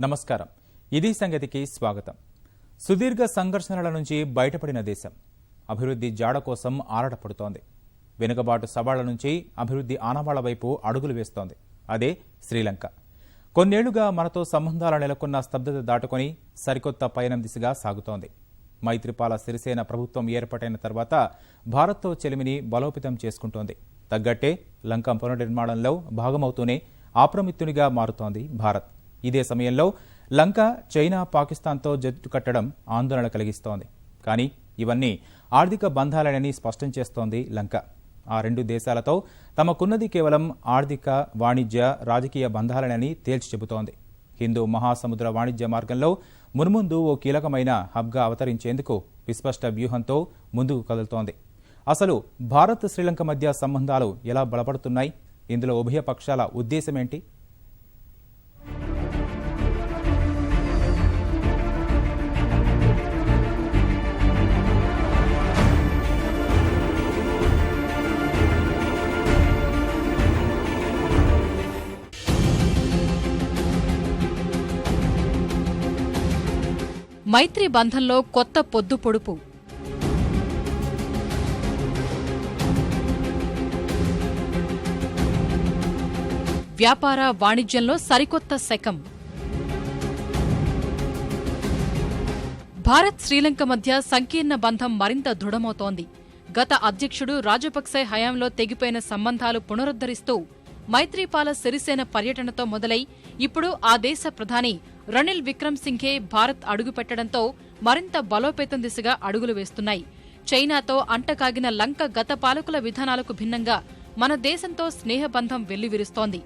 నమస్కారం. ఇది సంగతికి స్వాగతం. సుదీర్ఘ సంఘర్షణల నుంచి బయటపడిన దేశం. అభివృద్ధి జాడ కోసం ఆరాటపడుతోంది. వెనుకబాటు సవాళ్ళ నుంచి అభివృద్ధి ఆనవాళ్ళ వైపు అడుగులు వేస్తోంది. అదే శ్రీలంక. కొన్నేళ్ళుగా మనతో సంబంధాలు నెలకొన్న స్తబ్దత దాటుకొని సరికొత్త పయనం దిశగా సాగుతోంది. మైత్రిపాల సిరిసేన ప్రభుత్వం ఏర్పాటైన తర్వాత భారత్తో చెలిమిని బలోపేతం చేసుకుంటోంది. తగ్గట్టే లంక పునర్నిర్మాణంలో భాగమవుతూనే ఆప్రమిత్తునిగా మారుతోంది భారత్. ఇదే సమయంలో లంక చైనా పాకిస్తాన్తో జట్టు కట్టడం ఆందోళన కలిగిస్తోంది. కానీ ఇవన్నీ ఆర్థిక బంధాలనని స్పష్టం చేస్తోంది లంక. ఆ రెండు దేశాలతో తమకున్నది కేవలం ఆర్థిక వాణిజ్య రాజకీయ బంధాలనని తేల్చి చెబుతోంది. హిందూ మహాసముద్ర వాణిజ్య మార్గంలో మున్ముందు ఓ కీలకమైన హబ్గా అవతరించేందుకు విస్పష్ట వ్యూహంతో ముందుకు కదులుతోంది. అసలు భారత్ శ్రీలంక మధ్య సంబంధాలు ఎలా బలపడుతున్నాయి? ఇందులో ఉభయ పక్షాల ఉద్దేశమేంటి? మైత్రి బంధంలో కొత్త పొద్దు పొడుపు. వ్యాపార వాణిజ్యంలో సరికొత్త శకం. భారత్ శ్రీలంక మధ్య సంకీర్ణ బంధం మరింత దృఢమవుతోంది. గత అధ్యక్షుడు రాజపక్సే హయాంలో తెగిపోయిన సంబంధాలు పునరుద్ధరిస్తూ మైత్రీపాల సిరిసేన పర్యటనతో మొదలై ఇప్పుడు ఆ దేశ ప్రధాని రనిల్ విక్రమ్ సింఘే భారత్ అడుగుపెట్టడంతో మరింత బలోపేతం దిశగా అడుగులు వేస్తున్నాయి. చైనాతో అంటకాగిన లంక గత పాలకుల విధానాలకు భిన్నంగా మన దేశంతో స్నేహబంధం వెల్లివిరుస్తోంది.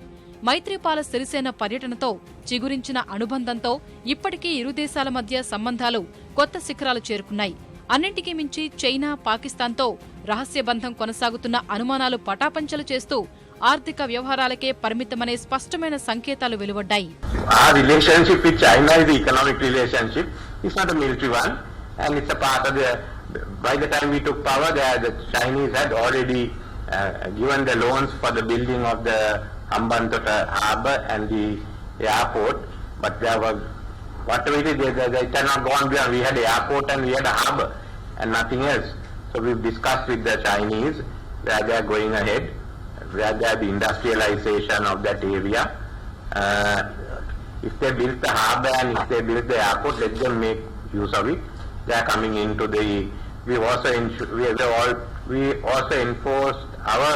మైత్రిపాల సిరిసేన పర్యటనతో చిగురించిన అనుబంధంతో ఇప్పటికీ ఇరు దేశాల మధ్య సంబంధాలు కొత్త శిఖరాలు చేరుకున్నాయి. అన్నింటికీ మించి చైనా పాకిస్తాన్తో రహస్య బంధం కొనసాగుతున్న అనుమానాలు పటాపంచలు చేస్తూ ఆర్థిక వ్యవహారాలకే పరిమితమనే స్పష్టమైన సంకేతాలు వెలువడ్డాయి Our relationship with China is the economic relationship. It's not a military one, and it's a part of the. By the time we took power, the, the Chinese had already uh, given the loans for the building of the Hambantota harbour and the airport, but there was whatever it is, they, they, they cannot go on beyond. We had the airport and we had a harbour and nothing else. So we've discussed with the Chinese where they are going ahead, Where they the industrialization of that area. Uh, if they build the harbor and if they build the airport, let them make use of it. They are coming into the. We also insu- we, all we also enforced our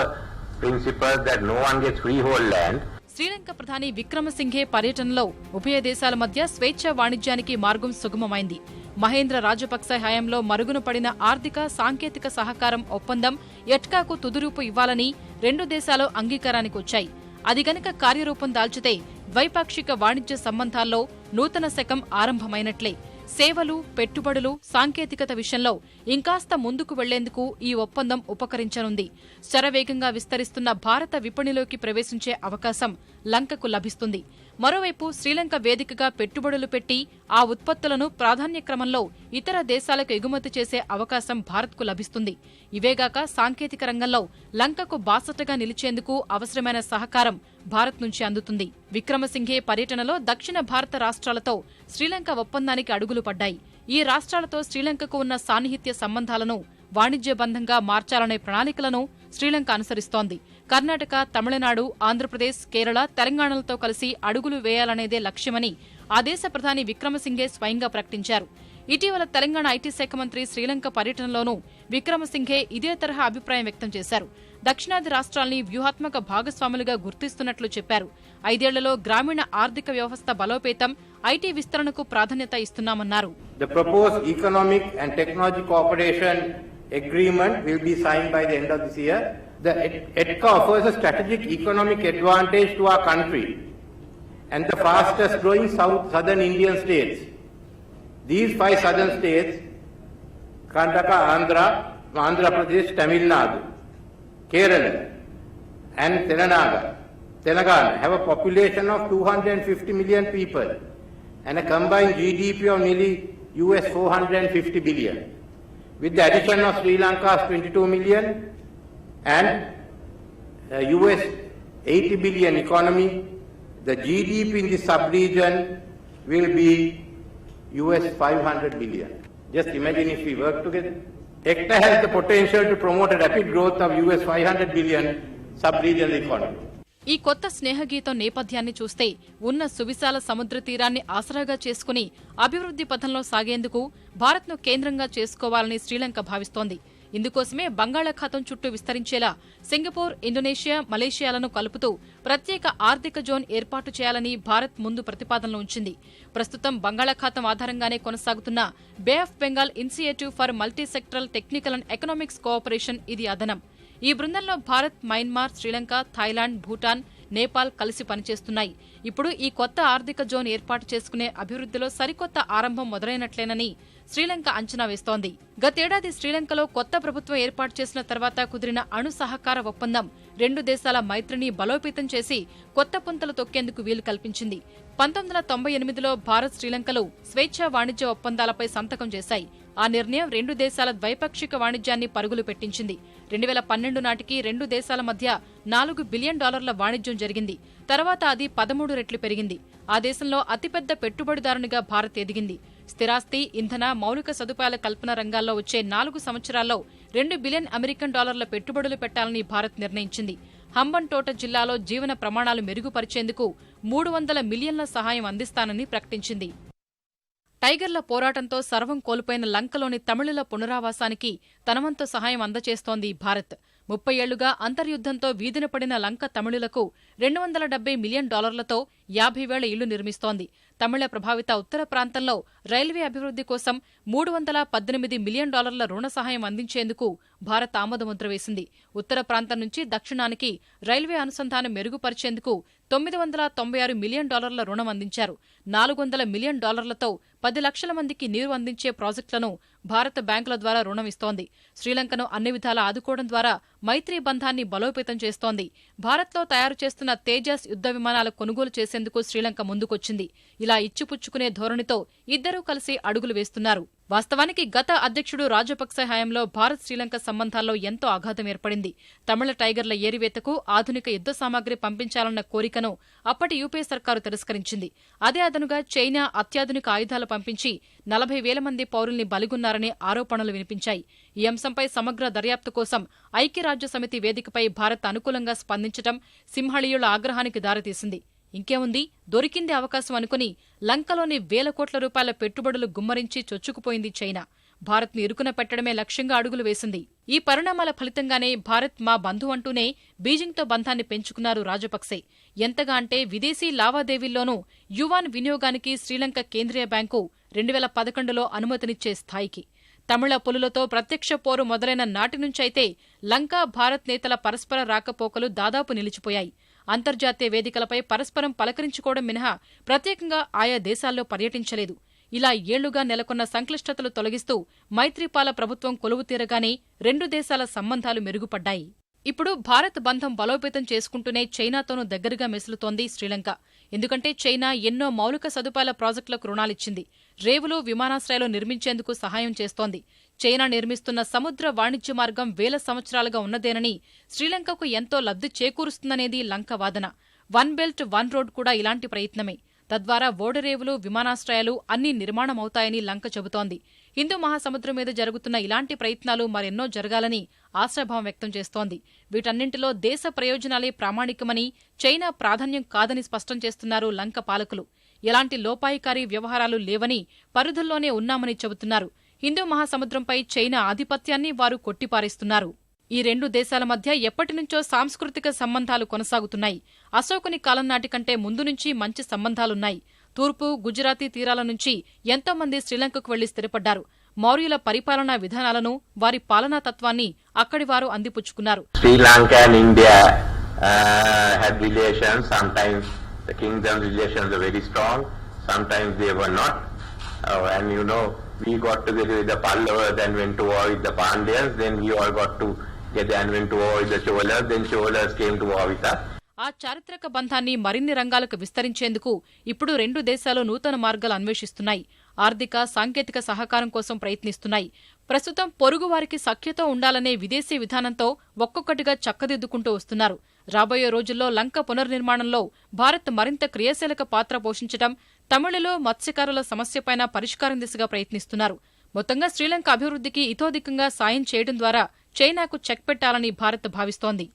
principles that no one gets freehold land. Sri Lanka ప్రధాని విక్రమసింఘే పర్యటనలో ఉభయ దేశాల మధ్య స్వేచ్ఛ వాణిజ్యానికి మార్గం సుగమమైంది మహేంద్ర రాజపక్స హయాంలో మరుగున పడిన ఆర్థిక సాంకేతిక సహకారం ఒప్పందం ఎట్కాకు తుదురూపు ఇవ్వాలని రెండు దేశాలు అంగీకారానికి వచ్చాయి అది గనక కార్యరూపం దాల్చితే ద్వైపాక్షిక వాణిజ్య సంబంధాల్లో నూతన శకం ఆరంభమైనట్లే. సేవలు పెట్టుబడులు సాంకేతికత విషయంలో ఇంకాస్త ముందుకు వెళ్ళేందుకు ఈ ఒప్పందం ఉపకరించనుంది. శరవేగంగా విస్తరిస్తున్న భారత విపణిలోకి ప్రవేశించే అవకాశం లంకకు లభిస్తుంది. మరోవైపు శ్రీలంక వేదికగా పెట్టుబడులు పెట్టి ఆ ఉత్పత్తులను ప్రాధాన్య క్రమంలో ఇతర దేశాలకు ఎగుమతి చేసే అవకాశం భారత్కు లభిస్తుంది. ఇవేగాక సాంకేతిక రంగంలో లంకకు బాసటగా నిలిచేందుకు అవసరమైన సహకారం భారత్ నుంచి అందుతుంది. విక్రమసింఘే పర్యటనలో దక్షిణ భారత రాష్ట్రాలతో శ్రీలంక ఒప్పందానికి అడుగులు పడ్డాయి. ఈ రాష్ట్రాలతో శ్రీలంకకు ఉన్న సాన్నిహిత్య సంబంధాలను వాణిజ్య బంధంగా మార్చాలనే ప్రణాళికలను శ్రీలంక అనుసరిస్తోంది. కర్ణాటక తమిళనాడు ఆంధ్రప్రదేశ్ కేరళ తెలంగాణలతో కలిసి అడుగులు వేయాలనేదే లక్ష్యమని ఆ దేశ ప్రధాని విక్రమసింఘే స్వయంగా ప్రకటించారు. ఇటీవల తెలంగాణ ఐటీ శాఖ మంత్రి శ్రీలంక పర్యటనలోనూ విక్రమసింఘే ఇదే తరహా అభిప్రాయం వ్యక్తం చేశారు. దక్షిణాది రాష్ట్రాల్ని వ్యూహాత్మక భాగస్వాములుగా గుర్తిస్తున్నట్లు చెప్పారు. ఐదేళ్ళలో గ్రామీణ ఆర్థిక వ్యవస్థ బలోపేతం ఐటీ విస్తరణకు ప్రాధాన్యత ఇస్తున్నామన్నారు. Agreement will be signed by the end of this year. The ETCA offers a strategic economic advantage to our country and the fastest growing south, southern Indian states. These five southern states, Karnataka, Andhra, Andhra Pradesh, Tamil Nadu, Kerala and Telangana, Telangana have a population of 250 million people and a combined GDP of nearly US 450 billion. With the addition of Sri Lanka's 22 million and uh, US 80 billion economy, the GDP in this sub-region will be US 500 billion. Just imagine if we work together. ECTA has the potential to promote a rapid growth of US 500 billion sub-regional economy. ఈ కొత్త స్నేహగీతం నేపథ్యాన్ని చూస్తే ఉన్న సువిశాల సముద్ర తీరాన్ని ఆసరాగా చేసుకుని అభివృద్ది పథంలో సాగేందుకు భారత్ను కేంద్రంగా చేసుకోవాలని శ్రీలంక భావిస్తోంది. ఇందుకోసమే బంగాళాఖాతం చుట్టూ విస్తరించేలా సింగపూర్ ఇండోనేషియా మలేషియాలను కలుపుతూ ప్రత్యేక ఆర్థిక జోన్ ఏర్పాటు చేయాలని భారత్ ముందు ప్రతిపాదనలు ఉంచింది. ప్రస్తుతం బంగాళాఖాతం ఆధారంగానే కొనసాగుతున్న bay of Bengal initiative for multi sectoral technical and economics cooperation ఇది అదనం. ఈ బృందంలో భారత్ మయన్మార్ శ్రీలంక థాయిలాండ్ భూటాన్ నేపాల్ కలిసి పనిచేస్తున్నాయి. ఇప్పుడు ఈ కొత్త ఆర్థిక జోన్ ఏర్పాటు చేసుకునే అభివృద్ధిలో సరికొత్త ఆరంభం మొదలైనట్లేనని శ్రీలంక అంచనా వేస్తోంది. గతేడాది శ్రీలంకలో కొత్త ప్రభుత్వం ఏర్పాటు చేసిన తర్వాత కుదిరిన అణు సహకార ఒప్పందం రెండు దేశాల మైత్రిని బలోపేతం చేసి కొత్త పుంతలు తొక్కేందుకు వీలు కల్పించింది. పంతొమ్మిది వందల తొంభై ఎనిమిదిలో భారత్ శ్రీలంకలు స్వేచ్ఛా వాణిజ్య ఒప్పందాలపై సంతకం చేశాయి. ఆ నిర్ణయం రెండు దేశాల ద్వైపాక్షిక వాణిజ్యాన్ని పరుగులు పెట్టించింది. రెండు వేల పన్నెండు నాటికి రెండు దేశాల మధ్య నాలుగు బిలియన్ డాలర్ల వాణిజ్యం జరిగింది. తర్వాత అది పదమూడు రెట్లు పెరిగింది. ఆ దేశంలో అతిపెద్ద పెట్టుబడిదారునిగా భారత్ ఎదిగింది. స్థిరాస్తి ఇంధన మౌలిక సదుపాయాల కల్పన రంగాల్లో వచ్చే నాలుగు సంవత్సరాల్లో రెండు బిలియన్ అమెరికన్ డాలర్ల పెట్టుబడులు పెట్టాలని భారత్ నిర్ణయించింది. హంబన్టోట జిల్లాలో జీవన ప్రమాణాలు మెరుగుపరిచేందుకు మూడు వందల మిలియన్ల సహాయం అందిస్తానని ప్రకటించింది. టైగర్ల పోరాటంతో సర్వం కోల్పోయిన లంకలోని తమిళుల పునరావాసానికి తనవంతు సహాయం అందచేస్తోంది భారత్. ముప్పై ఏళ్ళుగా అంతర్యుద్ధంతో వీధిన పడిన లంక తమిళులకు రెండు వందల డెబ్బై మిలియన్ డాలర్లతో యాభై వేల ఇళ్ళు నిర్మిస్తోంది. తమిళ ప్రభావిత ఉత్తర ప్రాంతంలో రైల్వే అభివృద్ది కోసం మూడు వందల పద్దెనిమిది మిలియన్ డాలర్ల రుణ సహాయం అందించేందుకు భారత్ ఆమోదముద్ర వేసింది. ఉత్తర ప్రాంతం నుంచి దక్షిణానికి రైల్వే అనుసంధానం మెరుగుపరిచేందుకు తొమ్మిది వందల తొంభై ఆరు మిలియన్ డాలర్ల రుణం అందించారు. నాలుగు వందల మిలియన్ డాలర్లతో పది లక్షల మందికి నీరు అందించే ప్రాజెక్టులను భారత బ్యాంకుల ద్వారా రుణం ఇస్తోంది. శ్రీలంకను అన్ని విధాలా ఆదుకోవడం ద్వారా మైత్రీ బంధాన్ని బలోపేతం చేస్తోంది. భారత్లో తయారు చేస్తున్న తేజస్ యుద్ధ విమానాల కొనుగోలు చేసేందుకు శ్రీలంక ముందుకొచ్చింది. ఇలా ఇచ్చిపుచ్చుకునే ధోరణితో ఇద్దరూ కలిసి అడుగులు వేస్తున్నారు. వాస్తవానికి గత అధ్యక్షుడు రాజపక్సే హయాంలో భారత్ శ్రీలంక సంబంధాల్లో ఎంతో ఆఘాతం ఏర్పడింది. తమిళ టైగర్ల ఏరివేతకు ఆధునిక యుద్ద సామాగ్రి పంపించాలన్న కోరికను అప్పటి యూపీఏ సర్కారు తిరస్కరించింది. అదే అదనుగా చైనా అత్యాధునిక ఆయుధాలు పంపించి నలభై వేల మంది పౌరుల్ని బలిగొన్నారనే ఆరోపణలు వినిపించాయి. ఈ అంశంపై సమగ్ర దర్యాప్తు కోసం ఐక్యరాజ్య సమితి వేదికపై భారత్ అనుకూలంగా స్పందించడం సింహళీయుల ఆగ్రహానికి దారితీసింది. ఇంకేముంది? దొరికింది అవకాశం అనుకుని లంకలోని వేల కోట్ల రూపాయల పెట్టుబడులు గుమ్మరించి చొచ్చుకుపోయింది చైనా. భారత్ను ఇరుకున పెట్టడమే లక్ష్యంగా అడుగులు వేసింది. ఈ పరిణామాల ఫలితంగానే భారత్ మా బంధు అంటూనే బీజింగ్తో బంధాన్ని పెంచుకున్నారు రాజపక్సే. ఎంతగా అంటే విదేశీ లావాదేవీల్లోనూ యువాన్ వినియోగానికి శ్రీలంక కేంద్రీయ బ్యాంకు రెండు వేల పదకొండులో అనుమతినిచ్చే స్థాయికి. తమిళ పులులతో ప్రత్యక్ష పోరు మొదలైన నాటి నుంచైతే లంక భారత్ నేతల పరస్పర రాకపోకలు దాదాపు నిలిచిపోయాయి. అంతర్జాతీయ వేదికలపై పరస్పరం పలకరించుకోవడం మినహా ప్రత్యేకంగా ఆయా దేశాల్లో పర్యటించలేదు. ఇలా ఏళ్ళుగా నెలకొన్న సంక్లిష్టతలు తొలగిస్తూ మైత్రిపాల ప్రభుత్వం కొలువు తీరగానే రెండు దేశాల సంబంధాలు మెరుగుపడ్డాయి. ఇప్పుడు భారత్ బంధం బలోపేతం చేసుకుంటూనే చైనాతోనూ దగ్గరగా మెసులుతోంది శ్రీలంక. ఎందుకంటే చైనా ఎన్నో మౌలిక సదుపాయాల ప్రాజెక్టులకు రుణాలిచ్చింది. రేవులు విమానాశ్రయాలు నిర్మించేందుకు సహాయం చేస్తోంది. చైనా నిర్మిస్తున్న సముద్ర వాణిజ్య మార్గం వేల సంవత్సరాలుగా ఉన్నదేనని శ్రీలంకకు ఎంతో లబ్ధి చేకూరుస్తుందనేది లంక వాదన. వన్ బెల్ట్ వన్ రోడ్ కూడా ఇలాంటి ప్రయత్నమే. తద్వారా ఓడరేవులు విమానాశ్రయాలు అన్నీ నిర్మాణమవుతాయని లంక చెబుతోంది. హిందూ మహాసముద్రం మీద జరుగుతున్న ఇలాంటి ప్రయత్నాలు మరెన్నో జరగాలని ఆశాభావం వ్యక్తం చేస్తోంది. వీటన్నింటిలో దేశ ప్రయోజనాలే ప్రామాణికమని చైనా ప్రాధాన్యం కాదని స్పష్టం చేస్తున్నారు లంక పాలకులు. ఎలాంటి లోపాయికారి వ్యవహారాలు లేవని పరిధుల్లోనే ఉన్నామని చెబుతున్నారు. హిందూ మహాసముద్రంపై చైనా ఆధిపత్యాన్ని వారు కొట్టిపారేస్తున్నారు ఈ రెండు దేశాల మధ్య ఎప్పటినుంచో సాంస్కృతిక సంబంధాలు కొనసాగుతున్నాయి అశోకుని కాలం నాటి కంటే ముందు నుంచి మంచి సంబంధాలున్నాయి తూర్పు గుజరాతీ తీరాల నుంచి ఎంతో మంది శ్రీలంకకు వెళ్ళి స్థిరపడ్డారు మౌర్యుల పరిపాలనా విధానాలను వారి పాలనా తత్వాన్ని అక్కడి వారు అందిపుచ్చుకున్నారు Sri Lanka Lanka and had relations. Sometimes the kingdom relations were very strong. Sometimes they were not. Uh, and you know, we got together with the Pallavas, then went to war with the Pandyas. Then we all got together and went to war with the Cholas. Then Cholas came to war with us. ఆ చారిత్రక బంధాన్ని మరిన్ని రంగాలకు విస్తరించేందుకు ఇప్పుడు రెండు దేశాలు నూతన మార్గాలు అన్వేషిస్తున్నాయి ఆర్థిక సాంకేతిక సహకారం కోసం ప్రయత్నిస్తున్నాయి ప్రస్తుతం పొరుగు వారికి సఖ్యతో ఉండాలనే విదేశీ విధానంతో ఒక్కొక్కటిగా చక్కదిద్దుకుంటూ వస్తున్నారు రాబోయే రోజుల్లో లంక పునర్నిర్మాణంలో భారత్ మరింత క్రియాశీలక పాత్ర పోషించడం తమిళలో మత్స్యకారుల సమస్యపైన పరిష్కారం దిశగా ప్రయత్నిస్తున్నారు. మొత్తంగా శ్రీలంక అభివృద్ధికి ఇతోధికంగా సాయం చేయడం ద్వారా చైనాకు చెక్ పెట్టాలని భారత్ భావిస్తోంది.